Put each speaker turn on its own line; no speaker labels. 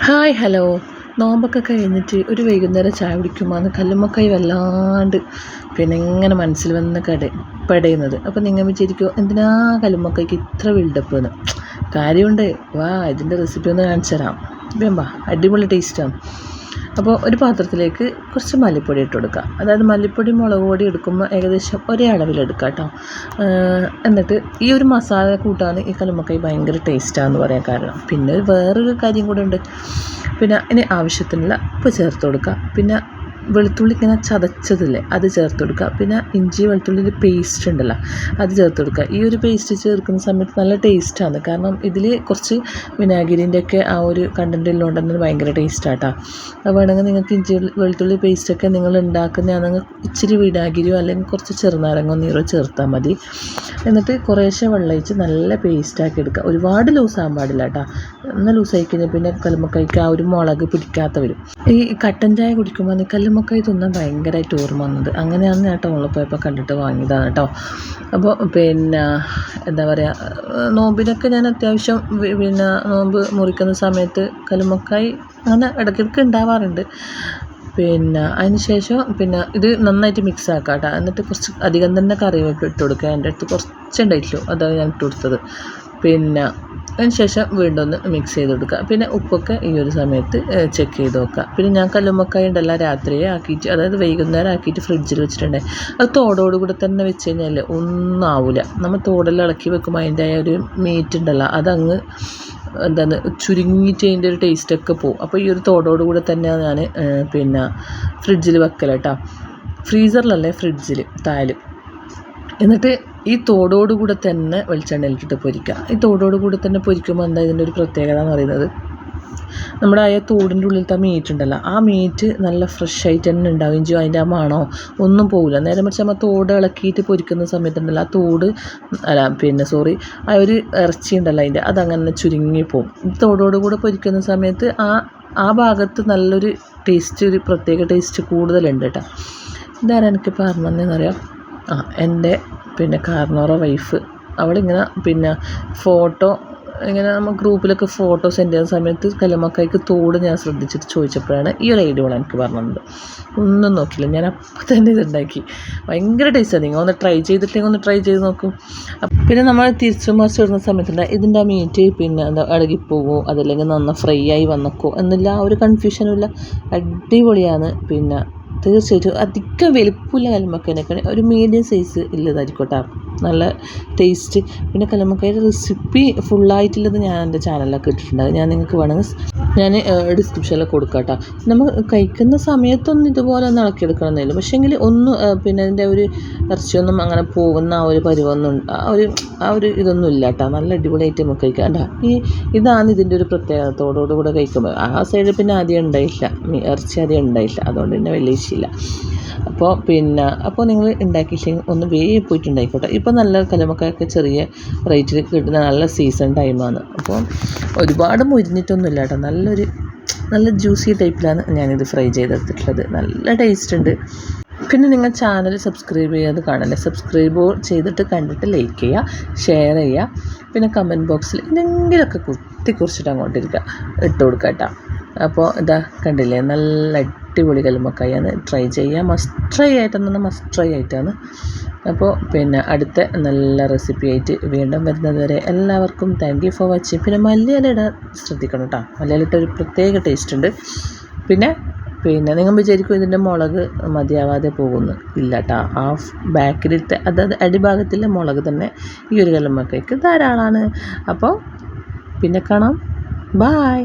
Hi hello. നോമ്പൊക്കെ കഴിഞ്ഞിട്ട് ഒരു വൈകുന്നേരം ചായ കുടിക്കുമ്പോൾ അന്ന് കല്ലുമ്മക്കായി വല്ലാണ്ട് പിന്നെ ഇങ്ങനെ മനസ്സിൽ വന്ന് കട പടയുന്നത്. അപ്പോൾ നിങ്ങൾ വിചാരിക്കുമോ എന്തിനാ കല്ലുമ്മക്കായ്ക്ക് ഇത്ര ബിൽഡപ്പ് എന്ന്? കാര്യമുണ്ട്. വാ ഇതിന്റെ റെസിപ്പി ഒന്ന് കാണിച്ചു തരാം വേമ്പാ അടിപൊളി ടേസ്റ്റാണ് അപ്പോൾ ഒരു പാത്രത്തിലേക്ക് കുറച്ച് മല്ലിപ്പൊടി ഇട്ട് കൊടുക്കുക അതായത് മല്ലിപ്പൊടി മുളക് പൊടി എടുക്കുമ്പോൾ ഏകദേശം ഒരേ അളവിലെടുക്കുക കേട്ടോ. എന്നിട്ട് ഈ ഒരു മസാല കൂട്ടാൻ ഈ കല്ലുമ്മക്കായി ഭയങ്കര ടേസ്റ്റാന്ന് പറയാൻ കാരണം. പിന്നെ വേറൊരു കാര്യം കൂടെ ഉണ്ട്. പിന്നെ ഇനി ആവശ്യത്തിനുള്ള ഉപ്പ് ചേർത്ത് കൊടുക്കുക പിന്നെ വെളുത്തുള്ളി ഇങ്ങനെ ചതച്ചതില്ലേ അത് ചേർത്ത് കൊടുക്കുക. പിന്നെ ഇഞ്ചി വെളുത്തുള്ളിന്റെ പേസ്റ്റ് ഉണ്ടല്ലോ അത് ചേർത്ത് കൊടുക്കുക. ഈ ഒരു പേസ്റ്റ് ചേർക്കുന്ന സമയത്ത് നല്ല ടേസ്റ്റാണ് കാരണം ഇതിൽ കുറച്ച് വിനാഗിരിന്റെ ഒക്കെ ആ ഒരു കണ്ടന്റ് ഉള്ളതുകൊണ്ട് തന്നെ ഭയങ്കര ടേസ്റ്റാട്ടോ അപ്പോൾ വേണമെങ്കിൽ നിങ്ങൾക്ക് ഇഞ്ചി വെളുത്തുള്ളി പേസ്റ്റൊക്കെ നിങ്ങൾ ഉണ്ടാക്കുന്നതാണെങ്കിൽ ഇച്ചിരി വിനാഗിരിയോ അല്ലെങ്കിൽ കുറച്ച് ചെറുനാരങ്ങോ നീരോ ചേർത്താൽ മതി. എന്നിട്ട് കുറേശ്ശെ വെള്ളമൊഴിച്ച് നല്ല പേസ്റ്റാക്കി എടുക്കുക. ഒരുപാട് ലൂസാകാൻ പാടില്ല കേട്ടോ എന്നാൽ ലൂസായി കഴിഞ്ഞാൽ പിന്നെ കലമക്കൈക്ക് ആ ഒരു മുളക് പിടിക്കാത്ത വരും. ഈ കട്ടൻ ചായ കുടിക്കുമ്പോൾ കല്ലുമ്മക്കായ് തിന്നാൻ ഭയങ്കരമായിട്ട് ഓർമ്മ വന്നത്. അങ്ങനെയാണ് ഞാൻ ടൗണിൽ കണ്ടിട്ട് വാങ്ങിയതാണ് കേട്ടോ അപ്പോൾ പിന്നെ എന്താ പറയുക നോമ്പിനൊക്കെ ഞാൻ അത്യാവശ്യം പിന്നെ നോമ്പ് മുറിക്കുന്ന സമയത്ത് കല്ലുമ്മക്കായ് അങ്ങനെ ഇടയ്ക്കിടയ്ക്ക് ഉണ്ടാവാറുണ്ട് പിന്നെ അതിന് ശേഷം പിന്നെ ഇത് നന്നായിട്ട് മിക്സ് ആക്കാം കേട്ടോ എന്നിട്ട് കുറച്ച് അധികം തന്നെ കറിവേപ്പ് ഇട്ട് കൊടുക്കുക. എന്റെ അടുത്ത് കുറച്ച് കുറച്ചുണ്ടായിട്ടുള്ളൂ. അതാണ് ഞാൻ ഇട്ട് കൊടുത്തത്. പിന്നെ അതിന് ശേഷം വീണ്ടും ഒന്ന് മിക്സ് ചെയ്ത് കൊടുക്കുക പിന്നെ ഉപ്പൊക്കെ ഈ ഒരു സമയത്ത് ചെക്ക് ചെയ്ത് നോക്കുക. പിന്നെ ഞാൻ കല്ലുമ്മക്കായ ഉണ്ടല്ല രാത്രിയെ ആക്കിയിട്ട് അതായത് വൈകുന്നേരം ആക്കിയിട്ട് ഫ്രിഡ്ജിൽ വെച്ചിട്ടുണ്ട്. അത് തോടോട് കൂടെ തന്നെ വെച്ച് കഴിഞ്ഞാൽ ഒന്നും ആവില്ല നമ്മൾ തോടെല്ലാം ഇളക്കി വെക്കുമ്പോൾ അതിന്റെ ആ ഒരു മീറ്റ് ഉണ്ടല്ലോ അതങ്ങ് എന്താണ് ചുരുങ്ങിയിട്ട് അതിന്റെ ഒരു ടേസ്റ്റൊക്കെ പോകും അപ്പോൾ ഈ ഒരു തോടോട് കൂടെ തന്നെയാണ് ഞാൻ പിന്നെ ഫ്രിഡ്ജിൽ വെക്കൽ കേട്ടോ. ഫ്രീസറിലല്ലേ ഫ്രിഡ്ജിൽ തായാലും. എന്നിട്ട് ഈ തോടോടുകൂടെ തന്നെ വെളിച്ചെണ്ണയിലിട്ടിട്ട് പൊരിക്കുക ഈ തോടോടുകൂടെ തന്നെ പൊരിക്കുമ്പോൾ എന്താ ഇതിന്റെ ഒരു പ്രത്യേകത എന്ന് പറയുന്നത്? നമ്മുടെ ആ തോടിന്റെ ഉള്ളിലത്തെ മീറ്റ് ഉണ്ടല്ലോ. ആ മീറ്റ് നല്ല ഫ്രഷ് ആയിട്ട് തന്നെ ഉണ്ടാവുകയും ചെയ്യും. അതിന്റെ ആ മണോ ഒന്നും പോകില്ല നേരെ മറിച്ച് നമ്മൾ തോട് ഇളക്കിയിട്ട് പൊരിക്കുന്ന സമയത്തുണ്ടല്ലോ ആ തോട് അല്ല പിന്നെ സോറി ആ ഒരു ഇറച്ചി ഉണ്ടല്ലോ അതിന്റെ അതങ്ങനെ ചുരുങ്ങി പോകും തോടോട് കൂടെ പൊരിക്കുന്ന സമയത്ത് ആ ആ ഭാഗത്ത് നല്ലൊരു ടേസ്റ്റ് ഒരു പ്രത്യേക ടേസ്റ്റ് കൂടുതലുണ്ട് കേട്ടോ. ഇതാരാ എനിക്ക് പറഞ്ഞതെന്നറിയാം? ആ എന്റെ പിന്നെ കാർന്നോറ വൈഫ്. അവളിങ്ങനെ പിന്നെ ഫോട്ടോ ഇങ്ങനെ നമ്മൾ ഗ്രൂപ്പിലൊക്കെ ഫോട്ടോ സെൻഡ് ചെയ്യുന്ന സമയത്ത് കല്ലുമ്മക്കായ്ക്ക് തോട് ഞാൻ ശ്രദ്ധിച്ചിട്ട് ചോദിച്ചപ്പോഴാണ് ഈ ഒരു ഐഡിയ എനിക്ക് പറഞ്ഞത്. ഒന്നും നോക്കില്ല ഞാൻ അപ്പം തന്നെ ഇതുണ്ടാക്കി. ഭയങ്കര ടേസ്റ്റാണ് നിങ്ങൾ ഒന്ന് ട്രൈ ചെയ്തിട്ടെങ്കിൽ ഒന്ന് ട്രൈ ചെയ്ത് നോക്കും. പിന്നെ നമ്മൾ തിരിച്ചു മറിച്ച് ഇടുന്ന സമയത്തുണ്ട്. ഇതിന്റെ മീറ്റ് പിന്നെ എന്താ ഇളകിപ്പോകുമോ അതല്ലെങ്കിൽ നന്ന ഫ്രൈ ആയി വന്നേക്കോ എന്നില്ല ആ ഒരു കൺഫ്യൂഷനും ഇല്ല. അടിപൊളിയാണ്. പിന്നെ തീർച്ചയായിട്ടും അധികം വലിപ്പമില്ല കല്ലുമ്മക്കായനൊക്കെ ഒരു മീഡിയം സൈസ് ഉള്ളതായിരിക്കട്ടെ. നല്ല ടേസ്റ്റ് പിന്നെ കല്ലുമ്മക്കായുടെ റെസിപ്പി ഫുള്ളായിട്ടുള്ളത് ഞാൻ എന്റെ ചാനലിലൊക്കെ ഇട്ടിട്ടുണ്ട്. ഞാൻ നിങ്ങൾക്ക് വേണമെങ്കിൽ ഞാൻ ഡിസ്ക്രിപ്ഷനിൽ കൊടുക്കാം കേട്ടോ നമ്മൾ കഴിക്കുന്ന സമയത്തൊന്നും ഇതുപോലെ ഒന്ന് പക്ഷേ പക്ഷേങ്കിൽ ഒന്ന് പിന്നെ അതിന്റെ ഒരു ഇറച്ചിയൊന്നും അങ്ങനെ പോകുന്ന ആ ഒരു പരിവൊന്നും ആ ഒരു ആ ഒരു ഇതൊന്നും ഇല്ല കേട്ടോ നല്ല അടിപൊളിയായിട്ട് നമുക്ക് കഴിക്കാം. കേട്ടോ ഈ ഇതാണ് ഇതിന്റെ ഒരു പ്രത്യേകതയോടുകൂടെ കൂടെ കഴിക്കുമ്പോൾ ആ സൈഡിൽ പിന്നെ ആദ്യം ഉണ്ടായില്ല. ഇറച്ചി ആദ്യം ഉണ്ടായില്ല. അതുകൊണ്ട് തന്നെ വലിയ ഇഷ്ടമില്ല അപ്പോൾ പിന്നെ അപ്പോൾ നിങ്ങൾ ഉണ്ടാക്കിയില്ലെങ്കിൽ ഒന്ന് വേഗം പോയിട്ട് ഉണ്ടായിക്കോട്ടെ ഇപ്പോൾ നല്ല കലമക്കായൊക്കെ ചെറിയ റേറ്റിൽ കിട്ടുന്ന നല്ല സീസൺ ടൈമാണ് അപ്പോൾ ഒരുപാട് മുരിഞ്ഞിട്ടൊന്നുമില്ല കേട്ടോ നല്ലൊരു നല്ല ജ്യൂസി ടൈപ്പിലാണ് ഞാനിത് ഫ്രൈ ചെയ്തെടുത്തിട്ടുള്ളത്. നല്ല ടേസ്റ്റ് ഉണ്ട്. പിന്നെ നിങ്ങൾ ചാനൽ സബ്സ്ക്രൈബ് ചെയ്യാതെ കാണല്ലേ? സബ്സ്ക്രൈബ് ചെയ്തിട്ട് കണ്ടിട്ട് ലൈക്ക് ചെയ്യുക ഷെയർ ചെയ്യുക പിന്നെ കമന്റ് ബോക്സിൽ എന്തെങ്കിലുമൊക്കെ കുത്തി കുറിച്ചിട്ട് അങ്ങോട്ടിരിക്കുക ഇട്ട് കൊടുക്കുക കേട്ടോ. അപ്പോൾ ഇതാ കണ്ടില്ലേ? നല്ല അടിപൊളി കല്ലുമ്മക്കായാണ് ട്രൈ ചെയ്യുക മസ്റ്റ് ട്രൈ ആയിട്ടെന്ന് പറഞ്ഞാൽ മസ്റ്റ് ട്രൈ ആയിട്ടാണ്. അപ്പോൾ പിന്നെ അടുത്ത നല്ല റെസിപ്പി ആയിട്ട് വീണ്ടും വരുന്നത് വരെ എല്ലാവർക്കും താങ്ക് യു ഫോർ വാച്ചിങ് പിന്നെ മല്ലിയില ഇടാൻ ശ്രദ്ധിക്കണം കേട്ടോ മല്ലിയിലിട്ട് ഒരു പ്രത്യേക ടേസ്റ്റ് ഉണ്ട്. പിന്നെ പിന്നെ നിങ്ങൾ വിചാരിക്കും ഇതിന്റെ മുളക് മതിയാവാതെ പോകുന്നു. ഇല്ല കേട്ടോ ആ ബാക്കിലത്തെ അതായത് അടിഭാഗത്തിലെ മുളക് തന്നെ ഈ ഒരു കല്ലുമ്മക്കയ്ക്ക് ധാരാളമാണ് അപ്പോൾ പിന്നെ കാണാം. ബായ്